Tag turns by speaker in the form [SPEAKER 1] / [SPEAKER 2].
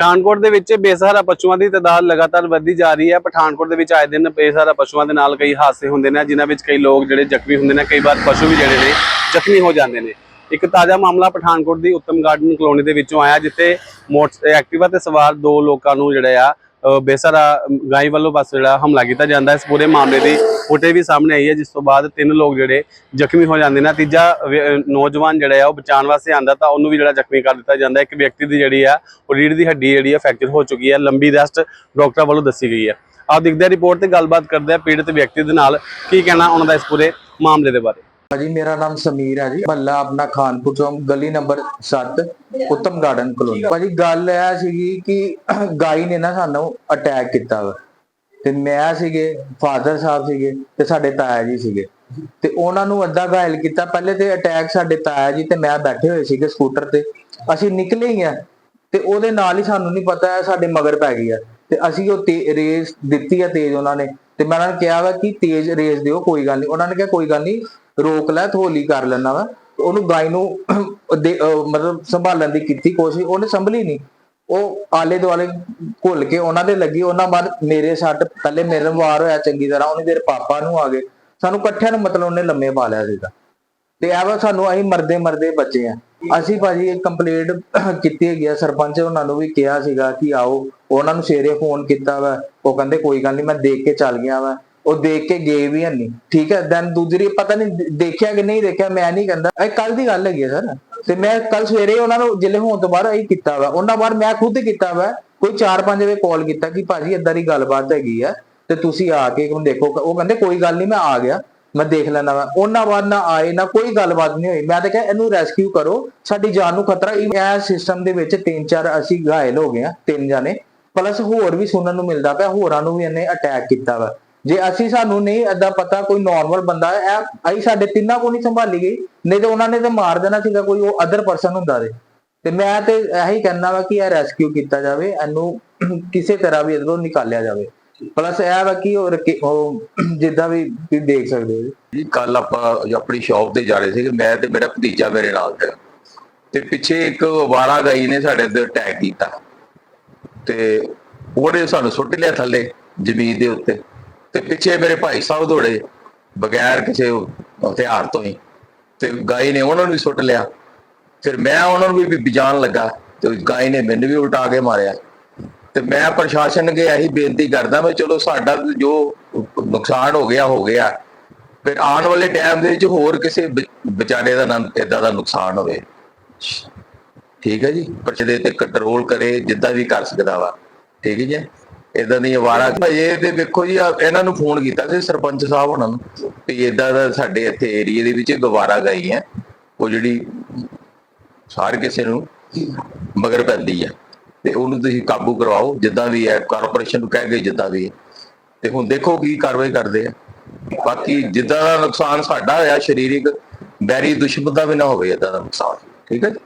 [SPEAKER 1] ਪਠਾਨਕੋਟ ਦੇ ਵਿੱਚ ਬੇਸਹਾਰਾ ਪਸ਼ੂਆਂ ਦੀ ਤਾਦਾਦ ਲਗਾਤਾਰ ਵੱਧਦੀ ਜਾ ਰਹੀ ਹੈ। ਪਠਾਨਕੋਟ ਦੇ ਵਿੱਚ ਆਏ ਦਿਨ ਬੇਸਹਾਰਾ ਪਸ਼ੂਆਂ ਦੇ ਨਾਲ ਕਈ ਹਾਦਸੇ ਹੁੰਦੇ ਨੇ, ਜਿਨ੍ਹਾਂ ਵਿੱਚ ਕਈ ਲੋਕ ਜਿਹੜੇ ਜ਼ਖਮੀ ਹੁੰਦੇ ਨੇ, ਕਈ ਵਾਰ ਪਸ਼ੂ ਵੀ ਜਿਹੜੇ ਨੇ ਜ਼ਖਮੀ ਹੋ ਜਾਂਦੇ ਨੇ। ਇੱਕ ਤਾਜ਼ਾ ਮਾਮਲਾ ਪਠਾਨਕੋਟ ਦੀ ਉੱਤਮ ਗਾਰਡਨ ਕਲੋਨੀ ਦੇ ਵਿੱਚੋਂ ਆਇਆ, ਜਿੱਥੇ ਮੋਟਰ ਐਕਟਿਵਾ ਤੇ ਸਵਾਰ ਦੋ ਲੋਕਾਂ ਨੂੰ ਜਿਹੜੇ ਆ ਬੇਸਹਾਰਾ ਗਾਈ ਵੱਲੋਂ ਬਸ ਜਿਹੜਾ ਹਮਲਾ ਕੀਤਾ ਜਾਂਦਾ। ਇਸ ਪੂਰੇ ਮਾਮਲੇ ਦੀ ਫੁਟੇਜ ਵੀ ਸਾਹਮਣੇ ਆਈ ਹੈ, ਜਿਸ ਤੋਂ ਬਾਅਦ ਤਿੰਨ ਲੋਕ ਜਿਹੜੇ ਜ਼ਖਮੀ ਹੋ ਜਾਂਦੇ ਨੇ। ਤੀਜਾ ਨੌਜਵਾਨ ਜਿਹੜਾ ਆ, ਉਹ ਬਚਾਉਣ ਵਾਸਤੇ ਆਂਦਾ ਤਾਂ ਉਹਨੂੰ ਵੀ ਜਿਹੜਾ ਜ਼ਖਮੀ ਕਰ ਦਿੱਤਾ ਜਾਂਦਾ ਇੱਕ ਵਿਅਕਤੀ ਦੀ ਜਿਹੜੀ ਆ, ਉਹ ਰੀੜ ਦੀ ਹੱਡੀ ਜਿਹੜੀ ਆ ਫ੍ਰੈਕਚਰ ਹੋ ਚੁੱਕੀ ਹੈ। ਲੰਬੀ ਰੈਸਟ ਡਾਕਟਰ ਵੱਲੋਂ ਦੱਸੀ ਗਈ ਹੈ। ਆਪ ਦੇਖਦੇ ਹਾਂ ਰਿਪੋਰਟ ਤੇ ਗੱਲਬਾਤ ਕਰਦੇ ਆ ਪੀੜਤ ਵਿਅਕਤੀ ਦੇ ਨਾਲ, ਕੀ ਕਹਿਣਾ ਉਹਨਾਂ ਦਾ ਇਸ ਪੂਰੇ ਮਾਮਲੇ ਦੇ ਬਾਰੇ।
[SPEAKER 2] ਭਾਜੀ, ਮੇਰਾ ਨਾਮ ਸਮੀਰ ਹੈ ਜੀ। ਮੱਲਾ ਆਪਣਾ ਖਾਨਪੁਰ ਚੌਂਕ ਗਲੀ ਨੰਬਰ 7 ਉੱਤਮ ਗਾਰਡਨ ਕਲੋਨੀ। ਭਾਜੀ, ਗੱਲ ਇਹ ਸੀਗੀ ਕਿ ਗਾਈ ਨੇ ਨਾ ਸਾਨੂੰ ਅਟੈਕ ਕੀਤਾ ਤੇ ਮੈਂ ਸੀਗੇ ਫਾਦਰ ਸਾਹਿਬ ਸੀਗੇ ਤੇ ਸਾਡੇ ਤਾਇਆ ਜੀ ਸੀਗੇ। ਤੇ ਉਹਨਾਂ ਨੂੰ ਅੱਧਾ ਘਾਇਲ ਕੀਤਾ, ਪਹਿਲੇ ਤੇ ਅਟੈਕ ਸਾਡੇ ਤਾਇਆ ਜੀ ਤੇ ਮੈਂ ਬੈਠੇ ਹੋਏ ਸੀਗੇ ਸਕੂਟਰ ਤੇ। ਅਸੀਂ ਨਿਕਲੇ ਹੀ ਆ ਤੇ ਉਹਦੇ ਨਾਲ ਹੀ ਸਾਨੂੰ ਨਹੀਂ ਪਤਾ ਹੈ ਸਾਡੇ ਮਗਰ ਪੈ ਗਈ ਆ। ਤੇ ਅਸੀਂ ਉਹ ਤੇ- ਰੇਸ ਦਿੱਤੀ ਆ ਤੇਜ਼ ਉਹਨਾਂ ਨੇ। ਤੇ ਮੈਂ ਉਹਨਾਂ ਨੂੰ ਕਿਹਾ ਵਾ ਕਿ ਤੇਜ਼ ਰੇਸ ਦਿਓ, ਕੋਈ ਗੱਲ ਨਹੀਂ ਉਹਨਾਂ ਨੇ ਕਿਹਾ, ਕੋਈ ਗੱਲ ਨਹੀਂ ਰੋਕ ਲੈ ਥੋਲੀ ਕਰ ਲੈਣਾ ਵਾ। ਉਹਨੂੰ ਗਾਈ ਨੂੰ ਦੇ- ਮਤਲਬ ਸੰਭਾਲਣ ਦੀ ਕੀਤੀ ਕੋਸ਼ਿਸ਼, ਉਹਨੇ ਸੰਭਲੀ ਨਹੀਂ ਉਹ ਆਲੇ ਦੁਆਲੇ ਘੁੱਲ ਕੇ ਉਹਨਾਂ ਦੇ ਲੱਗੀ, ਉਹਨਾਂ ਬਾਅਦ ਮੇਰੇ ਸੱਟ ਪਹਿਲੇ ਮੇਰੇ ਵਾਰ ਹੋਇਆ ਚੰਗੀ ਤਰ੍ਹਾਂ, ਉਹਨੇ ਮੇਰੇ ਪਾਪਾ ਨੂੰ ਆ ਗਏ। ਸਾਨੂੰ ਇਕੱਠਿਆਂ ਨੂੰ ਮਤਲਬ ਉਹਨੇ ਲੰਮੇ ਪਾ ਲਿਆ ਸੀਗਾ। ਤੇ ਇਹ ਸਾਨੂੰ ਅਸੀਂ ਮਰਦੇ ਮਰਦੇ ਬੱਚੇ ਆ। ਅਸੀਂ ਭਾਜੀ ਇਹ ਕੰਪਲੇਂਟ ਕੀਤੀ ਹੈਗੀ ਆ, ਸਰਪੰਚ ਉਹਨਾਂ ਨੂੰ ਵੀ ਕਿਹਾ ਸੀਗਾ ਕਿ ਆਓ। ਉਹਨਾਂ ਨੂੰ ਸਵੇਰੇ ਫੋਨ ਕੀਤਾ ਵਾ। ਉਹ ਕਹਿੰਦੇ, ਕੋਈ ਗੱਲ ਨਹੀਂ, ਮੈਂ ਦੇਖ ਕੇ ਚੱਲ ਗਿਆ ਵਾ। ਉਹ ਦੇਖ ਕੇ ਗਏ ਵੀ ਨਹੀਂ ਠੀਕ ਹੈ ਦੈਨ ਦੂਜਰੀ ਪਤਾ ਨਹੀਂ ਦੇਖਿਆ ਕਿ ਨਹੀਂ ਦੇਖਿਆ, ਮੈਂ ਨਹੀਂ ਕਹਿੰਦਾ। ਇਹ ਕੱਲ ਦੀ ਗੱਲ ਹੈਗੀ ਹੈ ਸਰ ਤੇ ਮੈਂ ਕੱਲ ਸਵੇਰੇ ਉਹਨਾਂ ਨੂੰ ਜ਼ਿਲ੍ਹੇ ਹੋਣ ਤੋਂ ਬਾਅਦ ਇਹ ਕੀਤਾ ਵਾ। ਉਹਨਾਂ ਬਾਅਦ ਮੈਂ ਖੁਦ ਕੀਤਾ ਵਾ। ਕੋਈ 4-5 ਵਜੇ ਕਾਲ ਕੀਤਾ ਕਿ ਭਾਜੀ ਏਦਾਂ ਦੀ ਗੱਲਬਾਤ ਹੈਗੀ ਆ ਤੇ ਤੁਸੀਂ ਆ ਕੇ ਹੁਣ ਦੇਖੋ। ਉਹ ਕਹਿੰਦੇ, ਕੋਈ ਗੱਲ ਨਹੀਂ, ਮੈਂ ਆ ਗਿਆ। ਮੈਂ ਦੇਖ ਲੈਣਾ ਵਾ। ਉਹਨਾਂ ਬਾਅਦ ਨਾ ਆਏ, ਨਾ ਕੋਈ ਗੱਲਬਾਤ ਨਹੀਂ ਹੋਈ। ਮੈਂ ਤਾਂ ਕਿਹਾ, ਇਹਨੂੰ ਰੈਸਕਿਊ ਕਰੋ। ਸਾਡੀ ਜਾਨ ਨੂੰ ਖਤਰਾ ਇਹ ਸਿਸਟਮ ਦੇ ਵਿੱਚ ਤਿੰਨ ਚਾਰ ਅਸੀਂ ਘਾਇਲ ਹੋ ਗਏ ਆ, ਤਿੰਨ ਜਾਣੇ। ਪਲੱਸ ਹੋਰ ਵੀ ਸੁਣਨ ਨੂੰ ਮਿਲਦਾ ਪਿਆ। ਹੋਰਾਂ ਨੂੰ ਵੀ ਇਹਨੇ ਅਟੈਕ ਕੀਤਾ ਵਾ। ਜੇ ਅਸੀਂ ਸਾਨੂੰ ਨਹੀਂ ਏਦਾਂ ਪਤਾ ਕੋਈ ਨਾਰਮਲ ਬੰਦਾ ਹੈ ਇਹ ਸਾਡੇ ਤਿੰਨਾਂ ਕੋ ਨਹੀਂ ਸੰਭਾਲੀ ਗਈ, ਨਹੀਂ ਤੇ ਉਹਨਾਂ ਨੇ ਤੇ ਮਾਰ ਦੇਣਾ ਸੀਗਾ ਕੋਈ ਉਹ ਅਦਰ ਪਰਸਨ ਹੁੰਦਾ ਦੇ ਤੇ ਮੈਂ ਤੇ ਇਹੀ ਕਹਿਣਾ ਵਾ ਕਿ ਇਹ ਰੈਸਕਿਊ ਕੀਤਾ ਜਾਵੇ, ਇਹਨੂੰ ਕਿਸੇ ਤਰ੍ਹਾਂ ਵੀ ਇਧਰੋਂ ਨਿਕਾਲਿਆ ਜਾਵੇ। ਪਲੱਸ ਇਹ ਵਾ ਕਿ ਉਹ ਜਿੱਦਾਂ ਵੀ ਤੁਸੀਂ ਦੇਖ ਸਕਦੇ ਹੋ ਜੀ।
[SPEAKER 3] ਕੱਲ ਆਪਾਂ ਆਪਣੀ ਸ਼ਾਪ ਤੇ ਜਾ ਰਹੇ ਸੀਗੇ, ਮੈਂ ਤੇ ਮੇਰਾ ਭਤੀਜਾ ਮੇਰੇ ਨਾਲ ਸੀ ਤੇ ਪਿੱਛੇ ਇੱਕ ਵਾਰਾ ਗਈ ਨੇ ਸਾਡੇ ਤੇ ਅਟੈਕ ਕੀਤਾ। ਤੇ ਉਹਨੇ ਸਾਨੂੰ ਸੁੱਟ ਲਿਆ ਥੱਲੇ, ਜ਼ਮੀਨ ਦੇ ਉੱਤੇ। ਤੇ ਪਿੱਛੇ ਮੇਰੇ ਭਾਈ ਸਾਹਿਬ ਦੌੜੇ ਬਗੈਰ ਕਿਸੇ ਹਥਿਆਰ ਤੋਂ ਹੀ ਤੇ ਗਾਈ ਨੇ ਉਹਨਾਂ ਨੂੰ ਵੀ ਸੁੱਟ ਲਿਆ। ਫਿਰ ਮੈਂ ਉਹਨਾਂ ਨੂੰ ਵੀ ਬਿਜਾਨ ਲੱਗਾ ਤੇ ਗਾਈ ਨੇ ਮੈਨੂੰ ਵੀ ਉਲਟਾ ਕੇ ਮਾਰਿਆ। ਤੇ ਮੈਂ ਪ੍ਰਸ਼ਾਸਨ ਅੱਗੇ ਇਹੀ ਬੇਨਤੀ ਕਰਦਾ ਮੈਂ ਚਲੋ ਸਾਡਾ ਜੋ ਨੁਕਸਾਨ ਹੋ ਗਿਆ ਹੋ ਗਿਆ। ਫਿਰ ਆਉਣ ਵਾਲੇ ਟਾਈਮ ਦੇ ਵਿੱਚ ਹੋਰ ਕਿਸੇ ਵਿਚਾਰੇ ਦਾ ਨਾ ਇਦਾਂ ਦਾ ਨੁਕਸਾਨ ਹੋਵੇ। ਠੀਕ ਹੈ ਜੀ? ਪਰਚੇ ਤੇ ਕੰਟਰੋਲ ਕਰੇ, ਜਿੱਦਾਂ ਵੀ ਕਰ ਸਕਦਾ ਵਾ। ਠੀਕ ਹੈ ਜੀ? ਇਦਾਂ ਦੀ ਆਵਾਰਾ ਇਹ ਤੇ ਵੇਖੋ ਜੀ ਇਹਨਾਂ ਨੂੰ ਫੋਨ ਕੀਤਾ ਸੀ ਸਰਪੰਚ ਸਾਹਿਬ ਉਹਨਾਂ ਨੂੰ ਵੀ ਇਦਾਂ ਦਾ ਸਾਡੇ ਇੱਥੇ ਏਰੀਆ ਦੇ ਵਿੱਚ ਗਵਾਰਾ ਗਈ ਹੈ। ਉਹ ਜਿਹੜੀ ਸਾਰ ਕਿਸੇ ਨੂੰ ਮਗਰ ਪੈਂਦੀ ਹੈ ਤੇ ਉਹਨੂੰ ਤੁਸੀਂ ਕਾਬੂ ਕਰਵਾਓ, ਜਿੱਦਾਂ ਵੀ ਹੈ, ਕਾਰਪੋਰੇਸ਼ਨ ਨੂੰ ਕਹਿ ਕੇ ਜਿੱਦਾਂ ਵੀ ਹੈ। ਤੇ ਹੁਣ ਦੇਖੋ ਕੀ ਕਾਰਵਾਈ ਕਰਦੇ ਆ। ਬਾਕੀ ਜਿੱਦਾਂ ਦਾ ਨੁਕਸਾਨ ਸਾਡਾ ਹੋਇਆ, ਸਰੀਰਿਕ ਬੈਰੀ ਦੁਸ਼ਮਣ ਦਾ ਵੀ ਨਾ ਹੋਵੇ ਇਦਾਂ ਦਾ ਨੁਕਸਾਨ। ਠੀਕ ਹੈ ਜੀ?